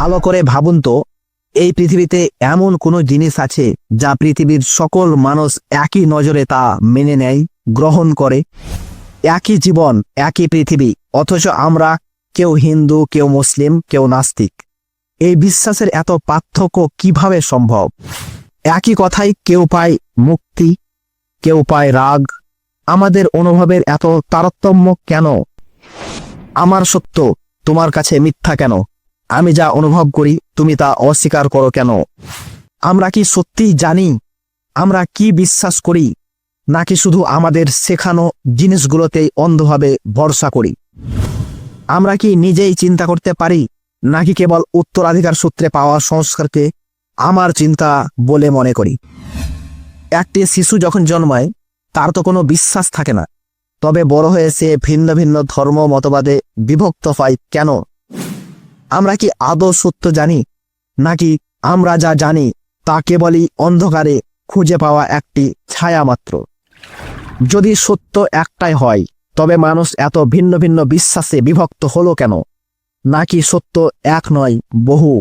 ভালো করে ভাবুন তো, এই পৃথিবীতে এমন কোনো জিনিস আছে যা পৃথিবীর সকল মানুষ একই নজরে তা মেনে নেয়, গ্রহণ করে? একই জীবন, একই পৃথিবী, অথচ আমরা কেউ হিন্দু, কেউ মুসলিম, কেউ নাস্তিক। এই বিশ্বাসের এত পার্থক্য কীভাবে সম্ভব? একই কথাই কেউ পায় মুক্তি, কেউ পায় রাগ। আমাদের অনুভবের এত তারতম্য কেন? আমার সত্য, তোমার কাছে মিথ্যা কেন? আমি যা অনুভব করি, তুমি তা অস্বীকার করো কেন? আমরা কি সত্যিই জানি? আমরা কি বিশ্বাস করি? নাকি শুধু আমাদের শেখানো জিনিসগুলোতেই অন্ধভাবে ভরসা করি? আমরা কি নিজেই চিন্তা করতে পারি? নাকি কেবল উত্তরাধিকার সূত্রে পাওয়া সংস্কারকে আমার চিন্তা বলে মনে করি? একটি শিশু যখন জন্মায়, তার তো কোনো বিশ্বাস থাকে না। তবে বড় হয়ে সে ভিন্ন ভিন্ন ধর্ম, মতবাদে বিভক্ত হয় কেন? আমরা কি আদৌ সত্য জানি? নাকি আমরা যা জানি, তা কেবলই অন্ধকারে খুঁজে পাওয়া একটি ছায়া মাত্র? যদি সত্য একটাই হয়, তবে মানুষ এত ভিন্ন ভিন্ন বিশ্বাসে বিভক্ত হলো কেন? নাকি সত্য এক নয়, বহু?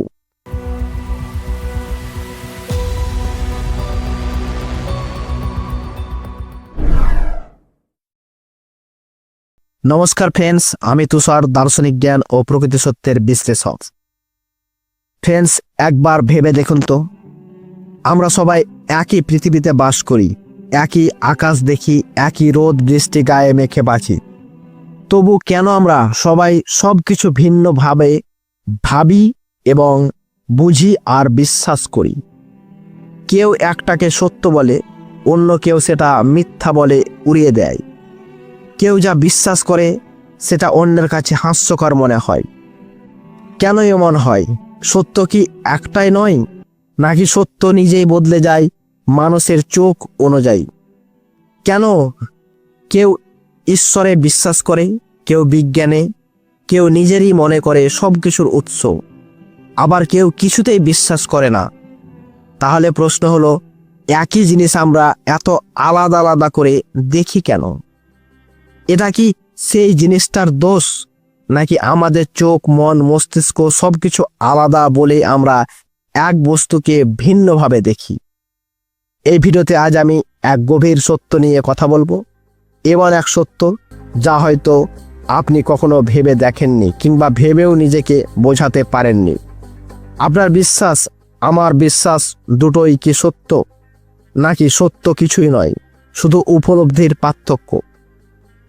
নমস্কার ফ্রেন্ডস, আমি তুষার, দার্শনিক জ্ঞান ও প্রকৃতি সত্যের বিশ্লেষক। ফ্রেন্ডস, একবার ভেবে দেখুন তো, আমরা সবাই একই পৃথিবীতে বাস করি, একই আকাশ দেখি, একই রোদ, বৃষ্টি গায়ে মেখে বাঁচি। তবু কেন আমরা সবাই সব কিছু ভিন্নভাবে ভাবি এবং বুঝি আর বিশ্বাস করি? কেউ একটাকে সত্য বলে, অন্য কেউ সেটা মিথ্যা বলে উড়িয়ে দেয়। কেউ যা বিশ্বাস করে, সেটা অন্যের কাছে হাস্যকর মনে হয়। কেন এমন হয়? সত্য কি একটাই নয়? নাকি সত্য নিজেই বদলে যায়, মানুষের চোখ অনুযায়ী? কেন? কেউ ঈশ্বরে বিশ্বাস করে, কেউ বিজ্ঞানে, কেউ নিজেরই মনে করে সব কিছুর উৎস। আবার কেউ কিছুতেই বিশ্বাস করে না। তাহলে প্রশ্ন হলো, একই জিনিস আমরা এত আলাদা আলাদা করে দেখি কেন? এটা কি সেই জিনিসটার দোষ? নাকি আমাদের চোখ, মন, মস্তিষ্ক সবকিছু আলাদা বলে আমরা এক বস্তুকে ভিন্নভাবে দেখি? এই ভিডিওতে আজ আমি এক গভীর সত্য নিয়ে কথা বলব। এমন এক সত্য যা হয়তো আপনি কখনো ভেবে দেখেননি কিংবা ভেবেও নিজেকে বোঝাতে পারেননি। আপনার বিশ্বাস, আমার বিশ্বাস দুটোই কি সত্য? নাকি সত্য কিছুই নয়, শুধু উপলব্ধির পার্থক্য?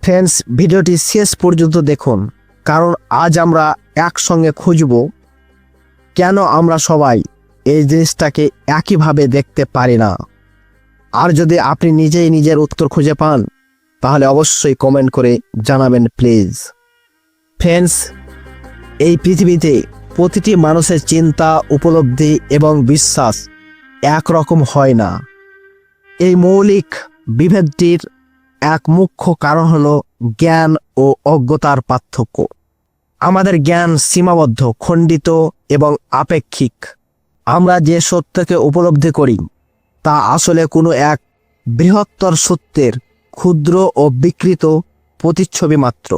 ফ্রেন্ডস ভিডিওটি শেষ পর্যন্ত দেখুন, কারণ আজ আমরা একসঙ্গে খুঁজব কেন আমরা সবাই এই জিনিসটাকে একইভাবে দেখতে পারি না। আর যদি আপনি নিজেই নিজের উত্তর খুঁজে পান, তাহলে অবশ্যই কমেন্ট করে জানাবেন প্লিজ ফ্রেন্ডস এই পৃথিবীতে প্রতিটি মানুষের চিন্তা, উপলব্ধি এবং বিশ্বাস একরকম হয় না। এই মৌলিক বিভেদটির এক মুখ্য কারণ হলো জ্ঞান ও অজ্ঞতার পার্থক্য। আমাদের জ্ঞান সীমাবদ্ধ, খণ্ডিত এবং আপেক্ষিক। আমরা যে সত্যকে উপলব্ধি করি, তা আসলে কোনো এক বৃহত্তর সত্যের ক্ষুদ্র ও বিকৃত প্রতিচ্ছবি মাত্র।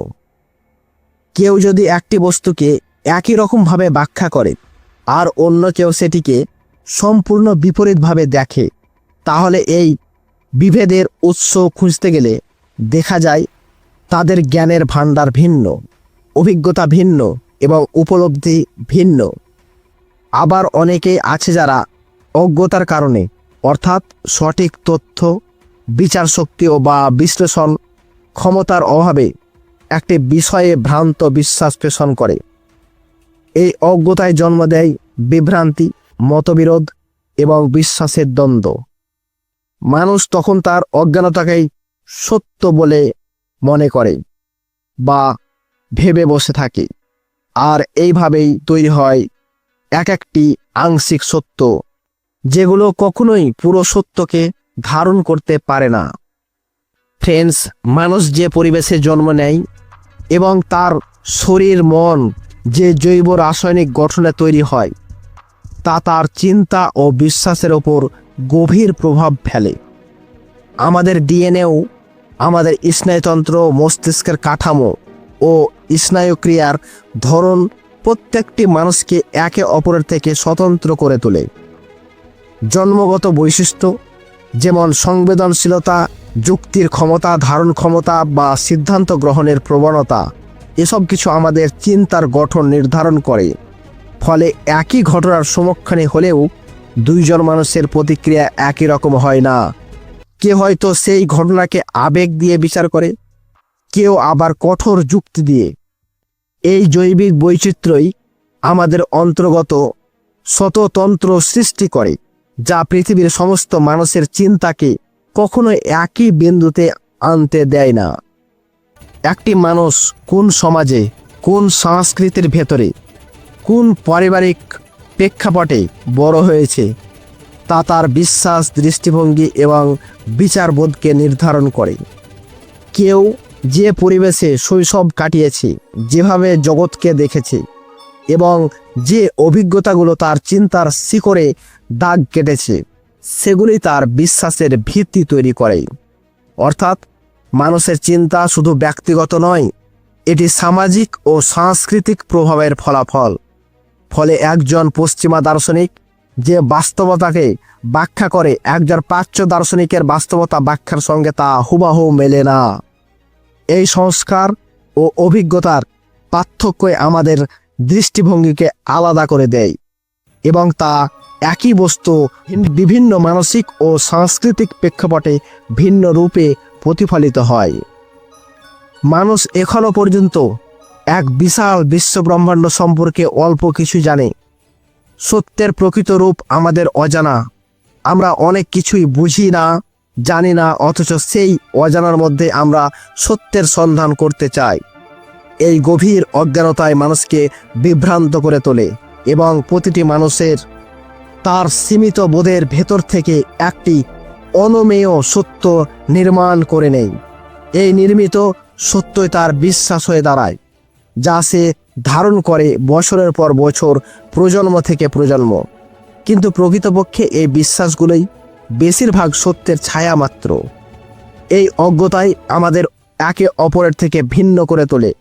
কেউ যদি একটি বস্তুকে একই রকমভাবে ব্যাখ্যা করে, আর অন্য কেউ সেটিকে সম্পূর্ণ বিপরীতভাবে দেখে, তাহলে এই বিভেদের উৎস খুঁজতে গেলে দেখা যায় তাদের জ্ঞানের ভাণ্ডার ভিন্ন, অভিজ্ঞতা ভিন্ন এবং উপলব্ধি ভিন্ন। আবার অনেকেই আছে যারা অজ্ঞতার কারণে, অর্থাৎ সঠিক তথ্য, বিচার শক্তি বা বিশ্লেষণ ক্ষমতার অভাবে একটি বিষয়ে ভ্রান্ত বিশ্বাস পেষণ করে। এই অজ্ঞতায় জন্ম দেয় বিভ্রান্তি, মতবিরোধ এবং বিশ্বাসের দ্বন্দ্ব। মানুষ তখন তার অজ্ঞানতাকেই সত্য বলে মনে করে বা ভেবে বসে থাকে। আর এইভাবেই তৈরি হয় এক একটি আংশিক সত্য, যেগুলো কখনোই পুরো সত্যকে ধারণ করতে পারে না। ফ্রেন্ডস মানুষ যে পরিবেশে জন্ম নেয় এবং তার শরীর, মন যে জৈব রাসায়নিক গঠনে তৈরি হয়, তা তার চিন্তা ও বিশ্বাসের ওপর গভীর প্রভাব ফেলে। আমাদের ডিএনএও, আমাদের স্নায়ুতন্ত্র, মস্তিষ্কের কাঠামো ও স্নায়ুক্রিয়ার ধরন প্রত্যেকটি মানুষকে একে অপরের থেকে স্বতন্ত্র করে তোলে। জন্মগত বৈশিষ্ট্য যেমন সংবেদনশীলতা, যুক্তির ক্ষমতা, ধারণ ক্ষমতা বা সিদ্ধান্ত গ্রহণের প্রবণতা, এসব কিছু আমাদের চিন্তার গঠন নির্ধারণ করে। ফলে একই ঘটনার সমক্ষণে হলেও দুইজন মানুষের প্রতিক্রিয়া একই রকম হয় না। কে হয়তো সেই ঘটনাকে আবেগ দিয়ে বিচার করে, কেউ আবার কঠোর যুক্তি দিয়ে। এই জৈবিক বৈচিত্র্যই আমাদের অন্তর্গত শততন্ত্র সৃষ্টি করে, যা পৃথিবীর সমস্ত মানুষের চিন্তাকে কখনো একই বিন্দুতে আনতে দেয় না। একটি মানুষ কোন সমাজে, কোন সংস্কৃতির ভেতরে, কোন পারিবারিক প্রেক্ষাপটে বড় হয়েছে। তা তার বিশ্বাস, দৃষ্টিভঙ্গি এবং বিচারবোধকে নির্ধারণ করে। কেউ যে পরিবেশে শৈশব কাটিয়েছে, যেভাবে জগৎকে দেখেছে এবং যে অভিজ্ঞতাগুলো তার চিন্তার শিকড়ে দাগ কেটেছে, সেগুলি তার বিশ্বাসের ভিত্তি তৈরি করে। অর্থাৎ মানুষের চিন্তা শুধু ব্যক্তিগত নয়, এটি সামাজিক ও সাংস্কৃতিক প্রভাবের ফলাফল। ফলে একজন পশ্চিমা দার্শনিক যে বাস্তবতাকে ব্যাখ্যা করে, একজন প্রাচ্য দার্শনিকের বাস্তবতা ব্যাখ্যার সঙ্গে তা হুবাহু মেলে না। এই সংস্কার ও অভিজ্ঞতার পার্থক্যই আমাদের দৃষ্টিভঙ্গিকে আলাদা করে দেয় এবং তা একই বস্তু বিভিন্ন মানসিক ও সাংস্কৃতিক প্রেক্ষাপটে ভিন্ন রূপে প্রতিফলিত হয়। মানুষ এখনও পর্যন্ত এক বিশাল বিশ্বব্রহ্মাণ্ড সম্পর্কে অল্প কিছু জানে। সত্যের প্রকৃত রূপ আমাদের অজানা। আমরা অনেক কিছুই বুঝি না, জানি না, অথচ সেই অজানার মধ্যে আমরা সত্যের সন্ধান করতে চাই। এই গভীর অজ্ঞানতায় মানুষকে বিভ্রান্ত করে তোলে এবং প্রতিটি মানুষের তার সীমিত বোধের ভেতর থেকে একটি অনমেয় সত্য নির্মাণ করে নেই এই নির্মিত সত্যই তার বিশ্বাস হয়ে দাঁড়ায়। যা সে ধারণ করে বছরের পর বছর প্রজন্ম থেকে প্রজন্ম। কিন্তু প্রকৃতপক্ষে এই বিশ্বাসগুলোই বেশিরভাগ সত্যের ছায়া মাত্র। এই অজ্ঞতাই আমাদের একে অপরের থেকে ভিন্ন করে তোলে।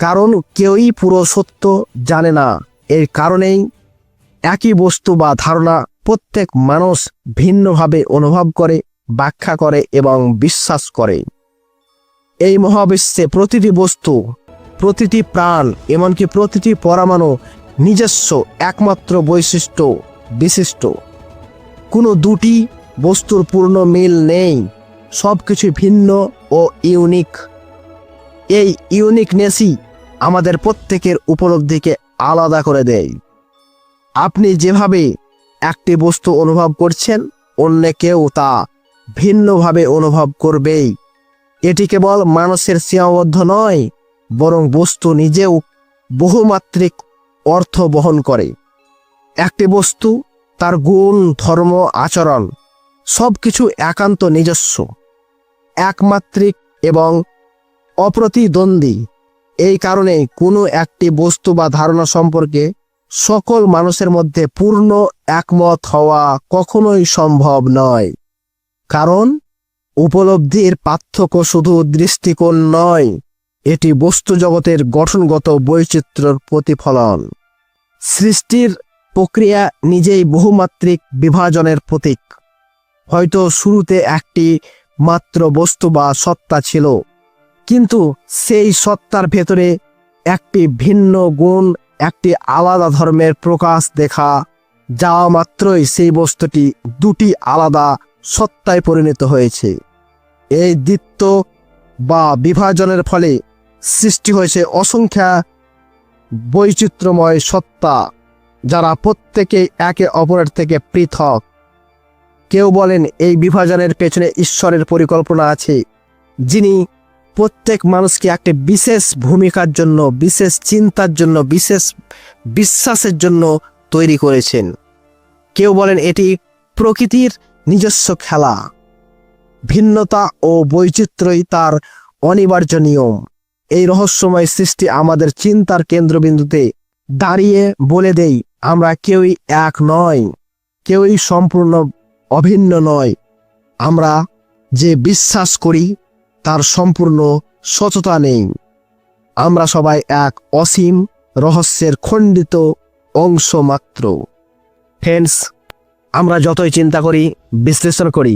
কারণ কেউই পুরো সত্য জানে না। এর কারণেই একই বস্তু বা ধারণা প্রত্যেক মানুষ ভিন্নভাবে অনুভব করে, ব্যাখ্যা করে এবং বিশ্বাস করে। এই মহাবিশ্বে প্রতিটি বস্তু প্রতিটি প্রাণ, এমনকি প্রতিটি পরমাণু নিজস্ব, একমাত্র বৈশিষ্ট্য, বিশিষ্ট। কোনো দুটি বস্তুর পূর্ণ মিল নেই সব কিছু ভিন্ন ও ইউনিক। এই ইউনিকনেসই আমাদের প্রত্যেকের উপলব্ধিকে আলাদা করে দেয়। আপনি যেভাবে একটি বস্তু অনুভব করছেন, অন্য কেউ তা ভিন্নভাবে অনুভব করবেই। এটি কেবল মানুষের সীমাবদ্ধ নয় বরং বস্তু নিজেও বহুমাত্রিক অর্থ বহন করে। একটি বস্তু তার গুণ, ধর্ম, আচরণ সব কিছু একান্ত নিজস্ব, একমাত্রিক এবং অপ্রতিদ্বন্দ্বী। এই কারণে কোনো একটি বস্তু বা ধারণা সম্পর্কে সকল মানুষের মধ্যে পূর্ণ একমত হওয়া কখনোই সম্ভব নয়। কারণ উপলব্ধির পার্থক্য শুধু দৃষ্টিকোণ নয় এটি বস্তু জগতের গঠনগত বৈচিত্র্যর প্রতিফলন। সৃষ্টির প্রক্রিয়া নিজেই বহুমাত্রিক বিভাজনের প্রতীক। হয়তো শুরুতে একটি মাত্র বস্তু বা সত্তা ছিল, কিন্তু সেই সত্তার ভেতরে একটি ভিন্ন গুণ, একটি আলাদা ধর্মের প্রকাশ দেখা যাওয়া মাত্রই সেই বস্তুটি দুটি আলাদা সত্তায় পরিণত হয়েছে। এই দ্বিত্ব বা বিভাজনের ফলে সৃষ্টি হয়েছে অসংখ্যা বৈচিত্র্যময় সত্তা যারা প্রত্যেকে একে অপরের থেকে পৃথক। কেউ বলেন এই বিভাজনের পেছনে ঈশ্বরের পরিকল্পনা আছে, যিনি প্রত্যেক মানুষকে একটি বিশেষ ভূমিকার জন্য, বিশেষ চিন্তার জন্য, বিশেষ বিশ্বাসের জন্য তৈরি করেছেন। কেউ বলেন এটি প্রকৃতির নিজস্ব খেলা, ভিন্নতা ও বৈচিত্র্যই তার অনিবার্য নিয়ম। এই রহস্যময় সৃষ্টি আমাদের চিন্তার কেন্দ্রবিন্দুতে দাঁড়িয়ে বলে দেই, আমরা কেউই এক নয় কেউই সম্পূর্ণ অভিন্ন নয় আমরা যে বিশ্বাস করি, তার সম্পূর্ণ সততা নেই। আমরা সবাই এক অসীম রহস্যের খণ্ডিত অংশ মাত্র। ফ্রেন্ডস আমরা যতই চিন্তা করি, বিশ্লেষণ করি,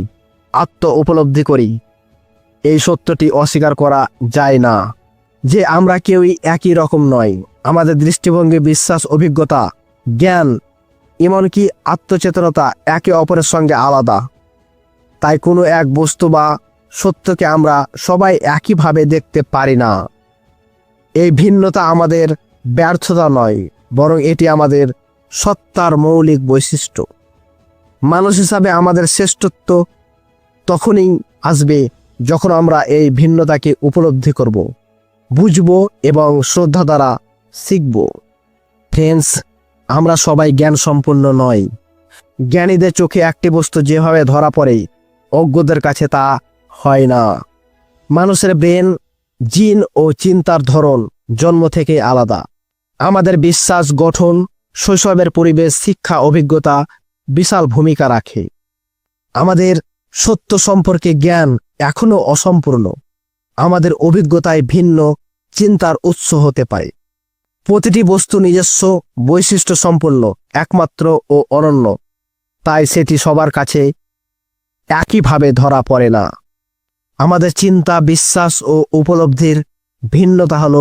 আত্ম উপলব্ধি করি, এই সত্যটি অস্বীকার করা যায় না। যে আমরা কেউই একই রকম নয় আমাদের দৃষ্টিভঙ্গি, বিশ্বাস, অভিজ্ঞতা, জ্ঞান, এমনকি আত্মচেতনতা একে অপরের সঙ্গে আলাদা। তাই কোনো এক বস্তু বা সত্যকে আমরা সবাই একইভাবে দেখতে পারি না। এই ভিন্নতা আমাদের ব্যর্থতা নয়, বরং এটি আমাদের সত্তার মৌলিক বৈশিষ্ট্য। মানুষ হিসাবে আমাদের শ্রেষ্ঠত্ব তখনই আসবে যখন আমরা এই ভিন্নতাকে উপলব্ধি করব। বুঝব এবং শ্রদ্ধা দ্বারা শিখব। ফ্রেন্ডস আমরা সবাই জ্ঞান সম্পন্ন নই। জ্ঞানীদের চোখে একটি বস্তু যেভাবে ধরা পড়ে, অজ্ঞদের কাছে তা হয় না। মানুষের ব্রেন, জিন ও চিন্তার ধরন জন্ম থেকে আলাদা। আমাদের বিশ্বাস, গঠন, শৈশবের পরিবেশ, শিক্ষা, অভিজ্ঞতা বিশাল ভূমিকা রাখে। আমাদের সত্য সম্পর্কে জ্ঞান এখনও অসম্পূর্ণ। আমাদের অভিজ্ঞতায় ভিন্ন চিন্তার উৎস হতে পারে। প্রতিটি বস্তু নিজস্ব বৈশিষ্ট্য সম্পন্ন, একমাত্র ও অনন্য। তাই সেটি সবার কাছে একইভাবে ধরা পড়ে না। আমাদের চিন্তা, বিশ্বাস ও উপলব্ধির ভিন্নতা হল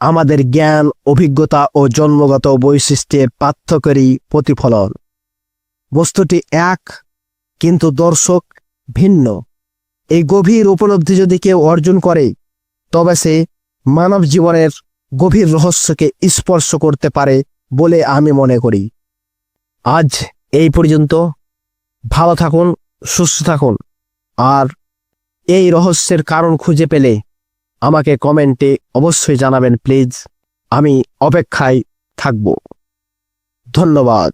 আমাদের জ্ঞান, অভিজ্ঞতা ও জন্মগত বৈশিষ্ট্যের পার্থক্যেরই প্রতিফলন। বস্তুটি এক, কিন্তু দর্শক ভিন্ন। এই গভীর উপলব্ধি যদি কেউ অর্জন করে, তবে সে মানব জীবনের গভীর রহস্যকে স্পর্শ করতে পারে বলে আমি মনে করি। আজ এই পর্যন্ত। ভালো থাকুন, সুস্থ থাকুন। আর এই রহস্যের কারণ খুঁজে পেলে আমাকে কমেন্টে অবশ্যই জানাবেন, প্লিজ। আমি অপেক্ষায় থাকব। ধন্যবাদ।